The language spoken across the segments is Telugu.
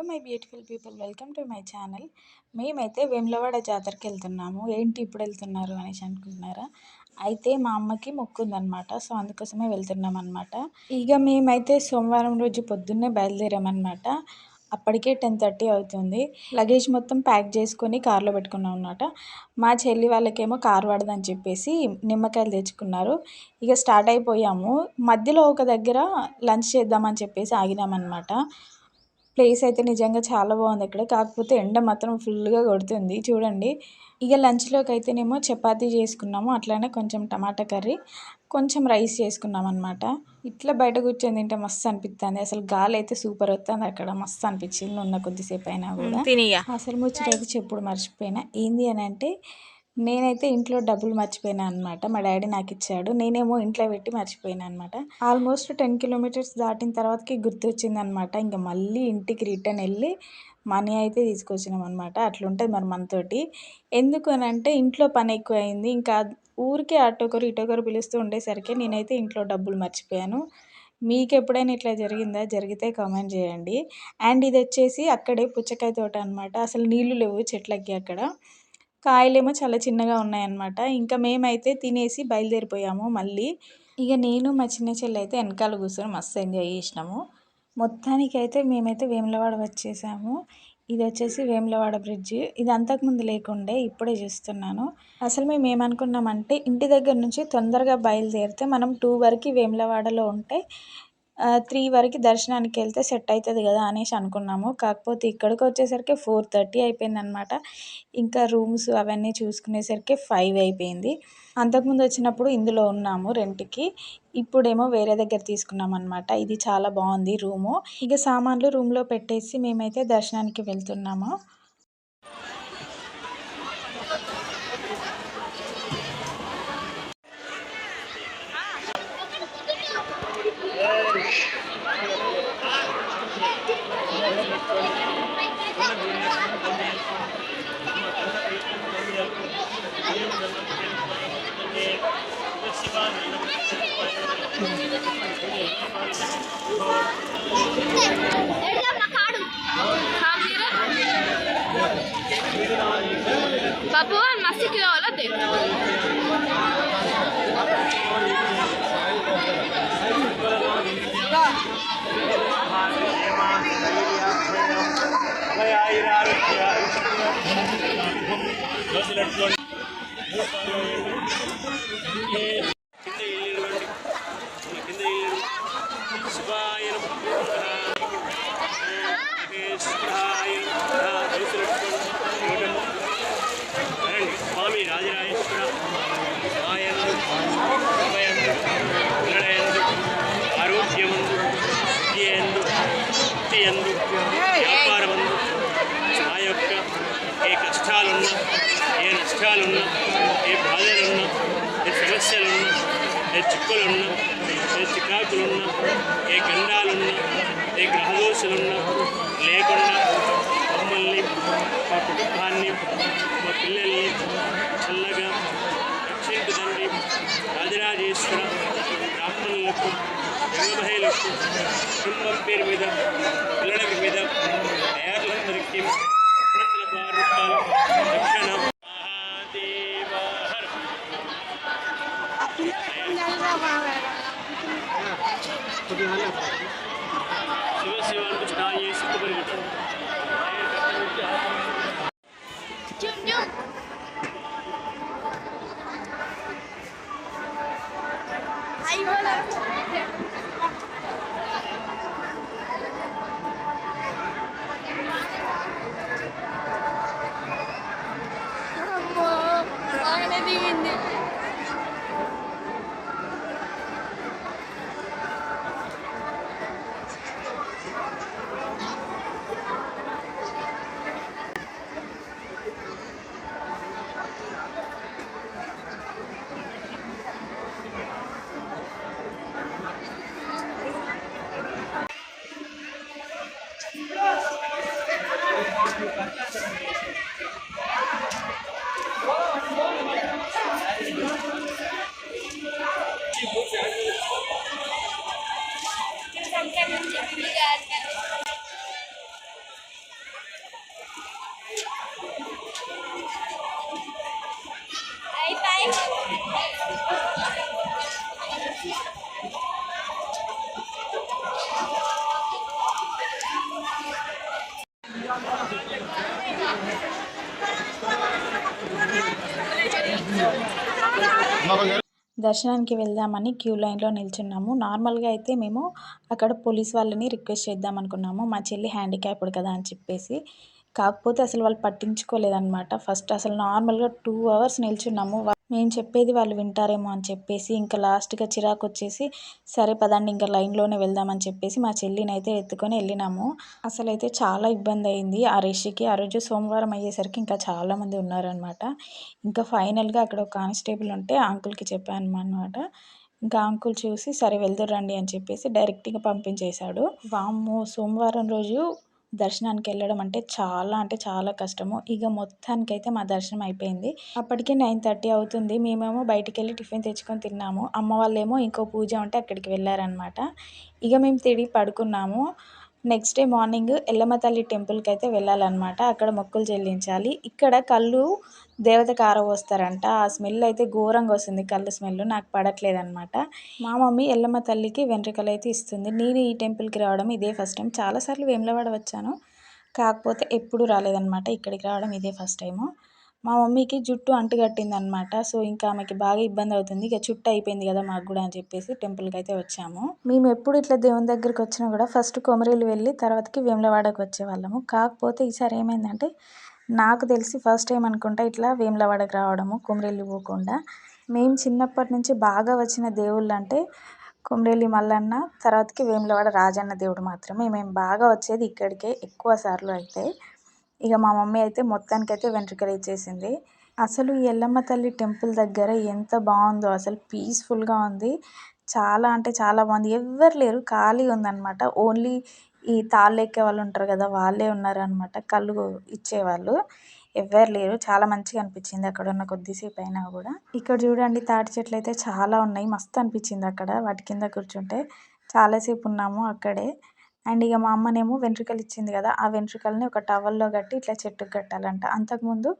Hello my beautiful people welcome to my channel. మేమైతే వేములవాడ జాతరకి వెళ్తున్నాము. ఏంటి ఇప్పుడు వెళ్తున్నారు అనేసి అనుకుంటున్నారా? అయితే మా అమ్మకి మొక్కుందనమాట సో అందుకోసమే వెళ్తున్నాం అనమాట ఇక మేమైతే సోమవారం రోజు పొద్దున్నే బయలుదేరామన్నమాట. అప్పటికే టెన్ థర్టీ అవుతుంది. లగేజ్ మొత్తం ప్యాక్ చేసుకొని కార్లో పెట్టుకున్నాం అనమాట మా చెల్లి వాళ్ళకేమో కార్ పడదని చెప్పేసి నిమ్మకాయలు తెచ్చుకున్నారు. ఇక స్టార్ట్ అయిపోయాము. మధ్యలో ఒక దగ్గర లంచ్ చేద్దామని చెప్పేసి ఆగినామన్నమాట. ప్లేస్ అయితే నిజంగా చాలా బాగుంది అక్కడ కాకపోతే ఎండ మాత్రం ఫుల్గా కొడుతుంది. చూడండి. ఇక లంచ్లోకి అయితేనేమో చపాతీ చేసుకున్నాము. అట్లానే కొంచెం టమాటా కర్రీ కొంచెం రైస్ చేసుకున్నాం అనమాట ఇట్లా బయట కూర్చొని తింటే మస్తు అనిపిస్తుంది అసలు గాలి అయితే సూపర్ వస్తుంది అక్కడ. మస్తు అనిపించింది ఉన్న కొద్దిసేపు అయినా కూడా. అసలు ముచ్చటైతే చెప్పుడు మర్చిపోయినా. ఏంది అని అంటే నేనైతే ఇంట్లో డబ్బులు మర్చిపోయినా అనమాట మా డాడీ నాకు ఇచ్చాడు నేనేమో ఇంట్లో పెట్టి మర్చిపోయినా అనమాట ఆల్మోస్ట్ టెన్ కిలోమీటర్స్ దాటిన తర్వాతకి గుర్తొచ్చింది అనమాట ఇంకా మళ్ళీ ఇంటికి రిటర్న్ వెళ్ళి మనీ అయితే తీసుకొచ్చినాం అనమాట అట్లుంటుంది మరి మనతోటి. ఎందుకు అని అంటే ఇంట్లో పని ఎక్కువ అయింది ఇంకా ఊరికే అటొకరు ఇటొకరు పిలుస్తూ ఉండేసరికి నేనైతే ఇంట్లో డబ్బులు మర్చిపోయాను. మీకు ఎప్పుడైనా ఇట్లా జరిగిందా? జరిగితే కామెంట్ చేయండి. అండ్ ఇది వచ్చేసి అక్కడే పుచ్చకాయ తోట అనమాట అసలు నీళ్ళు లేవు చెట్లకి అక్కడ. కాయలేమో చాలా చిన్నగా ఉన్నాయన్నమాట. ఇంకా మేమైతే తినేసి బయలుదేరిపోయాము మళ్ళీ. ఇక నేను మా చిన్న చెల్లి అయితే వెనకాల కూర్చొని మస్తు ఎంజాయ్ చేసినాము. మొత్తానికి అయితే మేమైతే వేములవాడ వచ్చేసాము. ఇది వచ్చేసి వేములవాడ బ్రిడ్జ్. ఇది అంతకుముందు లేకుండే ఇప్పుడే చూస్తున్నాను. అసలు మేము ఏమనుకున్నామంటే ఇంటి దగ్గర నుంచి తొందరగా బయలుదేరితే మనం టూ వరకు వేములవాడలో ఉంటే త్రీ వరకు దర్శనానికి వెళ్తే సెట్ అవుతుంది కదా అనేసి అనుకున్నాము. కాకపోతే ఇక్కడికి వచ్చేసరికి ఫోర్ థర్టీ అయిపోయింది అనమాట ఇంకా రూమ్స్ అవన్నీ చూసుకునేసరికి ఫైవ్ అయిపోయింది. అంతకుముందు వచ్చినప్పుడు ఇందులో ఉన్నాము రెంట్కి. ఇప్పుడేమో వేరే దగ్గర తీసుకున్నాం అనమాట ఇది చాలా బాగుంది రూము. ఇక సామాన్లు రూమ్లో పెట్టేసి మేమైతే దర్శనానికి వెళ్తున్నాము. സ്വാമി രാജരാജേശ്വര ಆರೋಗ್ಯವೆಂದು ವಿದ್ಯೆಯೆಂದು ಶಕ್ತಿಯೆಂದು ఏ నష్టాలున్నా ఏ బాధలున్నా ఏ సమస్యలున్నా ఏ చిక్కులున్నా ఏ చికాకులున్నా ఏ గండాలున్నా ఏ గ్రహదోషులున్నా లేకుండా మమ్మల్ని మా కుటుంబాన్ని మా పిల్లల్ని చల్లగా రక్షించు తండ్రి రాజరాజేశ్వర బ్రాహ్మణులకు రంగమహిళలకు కుటుంబం పేరు మీద పిల్లల మీద తయారులందరికీ రక్షణ सुबह से कुछ ना ये सब तो परिवर्तन దర్శనానికి వెళ్దామని క్యూ లైన్లో నిల్చున్నాము. నార్మల్గా అయితే మేము అక్కడ పోలీస్ వాళ్ళని రిక్వెస్ట్ చేద్దాం అనుకున్నాము. మా చెల్లి హ్యాండిక్యాప్డ్ కదా అని చెప్పేసి. కాకపోతే అసలు వాళ్ళు పట్టించుకోలేదన్నమాట. ఫస్ట్ అసలు నార్మల్గా టూ అవర్స్ నిల్చున్నాము. మేము చెప్పేది వాళ్ళు వింటారేమో అని చెప్పేసి ఇంకా లాస్ట్గా చిరాకు వచ్చేసి సరే పదండి ఇంకా లైన్లోనే వెళ్దామని చెప్పేసి మా చెల్లిని అయితే ఎత్తుకొని వెళ్ళినాము. అసలైతే చాలా ఇబ్బంది అయింది ఆ రష్కి ఆ రోజు సోమవారం అయ్యేసరికి ఇంకా చాలామంది ఉన్నారనమాట ఇంకా ఫైనల్గా అక్కడ ఒక కానిస్టేబుల్ ఉంటే అంకుల్కి చెప్పాను అనమాట ఇంకా అంకుల్ చూసి సరే వెళ్దురండి అని చెప్పేసి డైరెక్ట్గా పంపించేశాడు. వాము సోమవారం రోజు దర్శనానికి వెళ్ళడం అంటే చాలా అంటే చాలా కష్టము. ఇక మొత్తానికైతే మా దర్శనం అయిపోయింది. అప్పటికే నైన్ థర్టీ అవుతుంది. మేమేమో బయటికి వెళ్ళి టిఫిన్ తెచ్చుకొని తిన్నాము. అమ్మ వాళ్ళేమో ఇంకో పూజ ఉంటే అక్కడికి వెళ్ళారనమాట ఇక మేము తిరిగి పడుకున్నాము. నెక్స్ట్ డే మార్నింగ్ ఎల్లమ్మ తల్లి టెంపుల్కి అయితే వెళ్ళాలన్నమాట. అక్కడ మొక్కులు చెల్లించాలి. ఇక్కడ కళ్ళు దేవతకు ఆరబోస్తారంట ఆ స్మెల్ అయితే ఘోరంగా వస్తుంది కళ్ళు స్మెల్ నాకు పడట్లేదనమాట మా మమ్మీ ఎల్లమ్మ తల్లికి వెంట్రుకలు అయితే ఇస్తుంది. నేను ఈ టెంపుల్కి రావడం ఇదే ఫస్ట్ టైం చాలాసార్లు వేములవాడ వచ్చాను. కాకపోతే ఎప్పుడు రాలేదనమాట ఇక్కడికి రావడం ఇదే ఫస్ట్ టైము మా మమ్మీకి జుట్టు అంటుకట్టింది అనమాట సో ఇంకా ఆమెకి బాగా ఇబ్బంది అవుతుంది. ఇక చుట్టు అయిపోయింది కదా మాకు కూడా అని చెప్పేసి టెంపుల్కి అయితే వచ్చాము. మేము ఎప్పుడు ఇట్లా దేవుని దగ్గరికి వచ్చినా కూడా ఫస్ట్ కొమరేలు వెళ్ళి తర్వాతకి వేములవాడకు వచ్చేవాళ్ళము. కాకపోతే ఈసారి ఏమైందంటే నాకు తెలిసి ఫస్ట్ టైం అనుకుంటా ఇట్లా వేములవాడకి రావడము కొమరేలు పోకుండా. మేము చిన్నప్పటి నుంచి బాగా వచ్చిన దేవుళ్ళు అంటే కొమరేలి మల్లన్న తర్వాతకి వేములవాడ రాజన్న దేవుడు మాత్రమే. మేము బాగా వచ్చేది ఇక్కడికే ఎక్కువ సార్లు అయితే. ఇక మా మమ్మీ అయితే మొత్తానికైతే వెంట్రుకలు ఇచ్చేసింది. అసలు ఈ ఎల్లమ్మ తల్లి టెంపుల్ దగ్గర ఎంత బాగుందో అసలు పీస్ఫుల్గా ఉంది. చాలా అంటే చాలా బాగుంది. ఎవ్వరు లేరు ఖాళీ ఉందన్నమాట. ఓన్లీ ఈ తాళ్ళు ఎక్కే వాళ్ళు ఉంటారు కదా వాళ్ళే ఉన్నారనమాట కళ్ళు ఇచ్చేవాళ్ళు. ఎవ్వరు లేరు. చాలా మంచిగా అనిపించింది అక్కడ ఉన్న కొద్దిసేపు అయినా కూడా. ఇక్కడ చూడండి తాటి చెట్లు అయితే చాలా ఉన్నాయి. మస్తు అనిపించింది అక్కడ. వాటి కింద కూర్చుంటే చాలాసేపు ఉన్నాము అక్కడే. అండ్ ఇక మా అమ్మనేమో వెంట్రుకలు ఇచ్చింది కదా ఆ వెంట్రుకల్ని ఒక టవల్లో కట్టి ఇట్లా చెట్టుకు కట్టాలంట. అంతకుముందు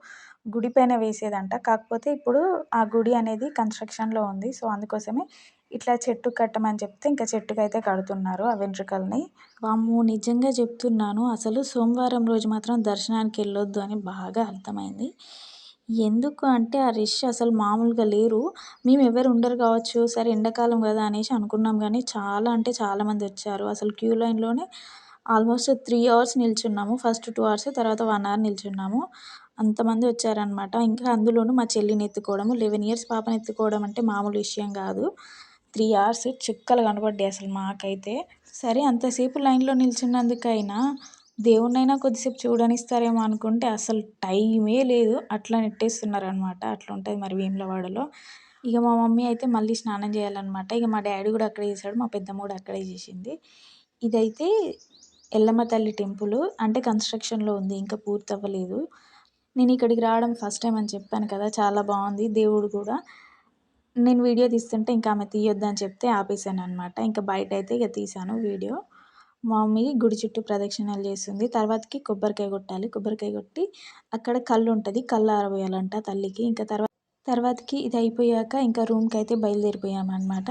గుడి పైన వేసేదంట. కాకపోతే ఇప్పుడు ఆ గుడి అనేది కన్స్ట్రక్షన్లో ఉంది. సో అందుకోసమే ఇట్లా చెట్టు కట్టమని చెప్తే ఇంకా చెట్టుకు అయితే కడుతున్నారు ఆ వెంట్రుకల్ని. వాము నిజంగా చెప్తున్నాను. అసలు సోమవారం రోజు మాత్రం దర్శనానికి వెళ్ళొద్దు అని బాగా అర్థమైంది. ఎందుకు అంటే ఆ రష్ అసలు మామూలుగా లేరు. మేము ఎవరు ఉండరు కావచ్చు సరే ఎండాకాలం కదా అనేసి అనుకున్నాం కానీ చాలా అంటే చాలామంది వచ్చారు. అసలు క్యూ లైన్లోనే ఆల్మోస్ట్ త్రీ అవర్స్ నిల్చున్నాము. ఫస్ట్ టూ అవర్స్ తర్వాత వన్ అవర్ నిల్చున్నాము. అంతమంది వచ్చారనమాట ఇంకా అందులోనూ మా చెల్లిని ఎత్తుకోవడము లెవెన్ ఇయర్స్ పాపని ఎత్తుకోవడం అంటే మామూలు విషయం కాదు. త్రీ అవర్స్ చుక్కలు కనబడ్డాయి అసలు మాకైతే. సరే అంతసేపు లైన్లో నిల్చున్నందుకైనా దేవుణ్ణైనా కొద్దిసేపు చూడనిస్తారేమో అనుకుంటే అసలు టైమే లేదు. అట్లా నెట్టేస్తున్నారు అనమాట అట్లా ఉంటుంది మరి వేములవాడలో. ఇక మా మమ్మీ అయితే మళ్ళీ స్నానం చేయాలన్నమాట. ఇక మా డాడీ కూడా అక్కడే చేశాడు. మా పెద్దమ్మ కూడా అక్కడే చేసింది. ఇదైతే ఎల్లమ్మ తల్లి టెంపుల్. అంటే కన్స్ట్రక్షన్లో ఉంది. ఇంకా పూర్తి అవ్వలేదు నేను ఇక్కడికి రావడం ఫస్ట్ టైం అని చెప్పాను కదా. చాలా బాగుంది. దేవుడు కూడా. నేను వీడియో తీస్తుంటే ఇంకా ఆమె తీయొద్దని అని చెప్తే ఆపేసాను అనమాట ఇంకా బయట అయితే ఇక తీశాను వీడియో. మమ్మీ గుడి చుట్టూ ప్రదక్షిణాలు చేస్తుంది. తర్వాతకి కొబ్బరికాయ కొట్టాలి. కొబ్బరికాయ కొట్టి అక్కడ కళ్ళు ఉంటుంది కళ్ళు ఆరబోయాలంట తల్లికి. ఇంకా తర్వాత తర్వాతకి ఇది అయిపోయాక ఇంకా రూమ్కి అయితే బయలుదేరిపోయామన్నమాట.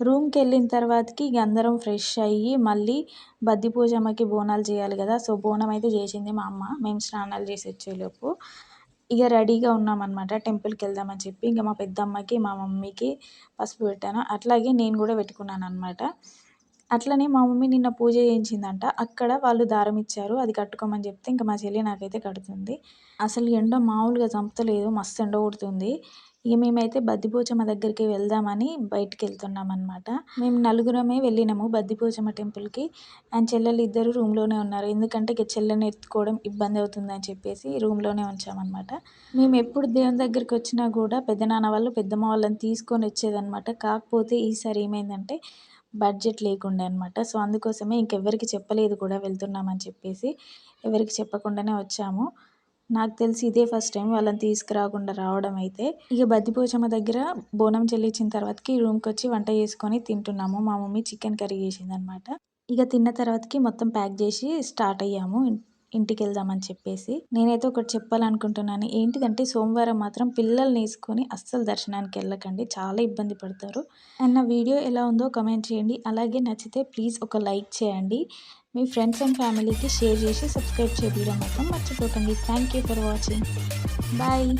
రూమ్కి వెళ్ళిన తర్వాతకి ఇక అందరం ఫ్రెష్ అయ్యి మళ్ళీ బద్ది పూజమ్మకి బోనాలు చేయాలి కదా. సో బోనం అయితే చేసింది మా అమ్మ. మేము స్నానాలు చేసి వచ్చేలోపు ఇక రెడీగా ఉన్నామన్నమాట. టెంపుల్కి వెళ్దామని చెప్పి. ఇంకా మా పెద్దమ్మకి మా మమ్మీకి పసుపు పెట్టాను. అట్లాగే నేను కూడా పెట్టుకున్నాను అనమాట అట్లనే మా మమ్మీ నిన్న పూజ చేయించిందంట. అక్కడ వాళ్ళు దారం ఇచ్చారు. అది కట్టుకోమని చెప్తే ఇంకా మా చెల్లి నాకైతే కడుతుంది. అసలు ఎండ మామూలుగా చంపుతలేదు. మస్తు ఎండ కొడుతుంది. ఇక మేమైతే బద్దిపోచమ్మ దగ్గరికి వెళ్దామని బయటికి వెళ్తున్నాం అనమాట మేము నలుగురమే వెళ్ళినాము బద్దిపోచమ్మ టెంపుల్కి. అండ్ చెల్లెలు ఇద్దరు రూమ్లోనే ఉన్నారు. ఎందుకంటే ఇక చెల్లెని ఎత్తుకోవడం ఇబ్బంది అవుతుందని చెప్పేసి రూమ్లోనే ఉంచామన్నమాట. మేము ఎప్పుడు దేవుని దగ్గరికి వచ్చినా కూడా పెద్దనాన్న వాళ్ళు పెద్దమ్మ వాళ్ళని తీసుకొని వచ్చేదన్నమాట. కాకపోతే ఈసారి ఏమైందంటే బడ్జెట్ లేకుండే అనమాట సో అందుకోసమే ఇంకెవ్వరికి చెప్పలేదు కూడా వెళ్తున్నామని చెప్పేసి ఎవరికి చెప్పకుండానే వచ్చాము. నాకు తెలిసి ఇదే ఫస్ట్ టైం వాళ్ళని తీసుకురాకుండా రావడం అయితే. ఇక బద్దిపోచమ్మ దగ్గర బోనం చెల్లించిన తర్వాతకి రూమ్కి వచ్చి వంట చేసుకొని తింటున్నాము. మా మమ్మీ చికెన్ కర్రీ చేసిందనమాట ఇక తిన్న తర్వాతకి మొత్తం ప్యాక్ చేసి స్టార్ట్ అయ్యాము. ఇంటికి వెళ్దామని చెప్పేసి నేనైతే ఒకటి చెప్పాలనుకుంటున్నాను. ఏంటిదంటే సోమవారం మాత్రం పిల్లల్ని వేసుకొని అస్సలు దర్శనానికి వెళ్ళకండి. చాలా ఇబ్బంది పడతారు. అండ్ నా వీడియో ఎలా ఉందో కమెంట్ చేయండి. అలాగే నచ్చితే ప్లీజ్ ఒక లైక్ చేయండి. మీ ఫ్రెండ్స్ అండ్ ఫ్యామిలీకి షేర్ చేసి సబ్స్క్రైబ్ చేయడం మాత్రం మర్చిపోకండి. Thank you for watching. Bye.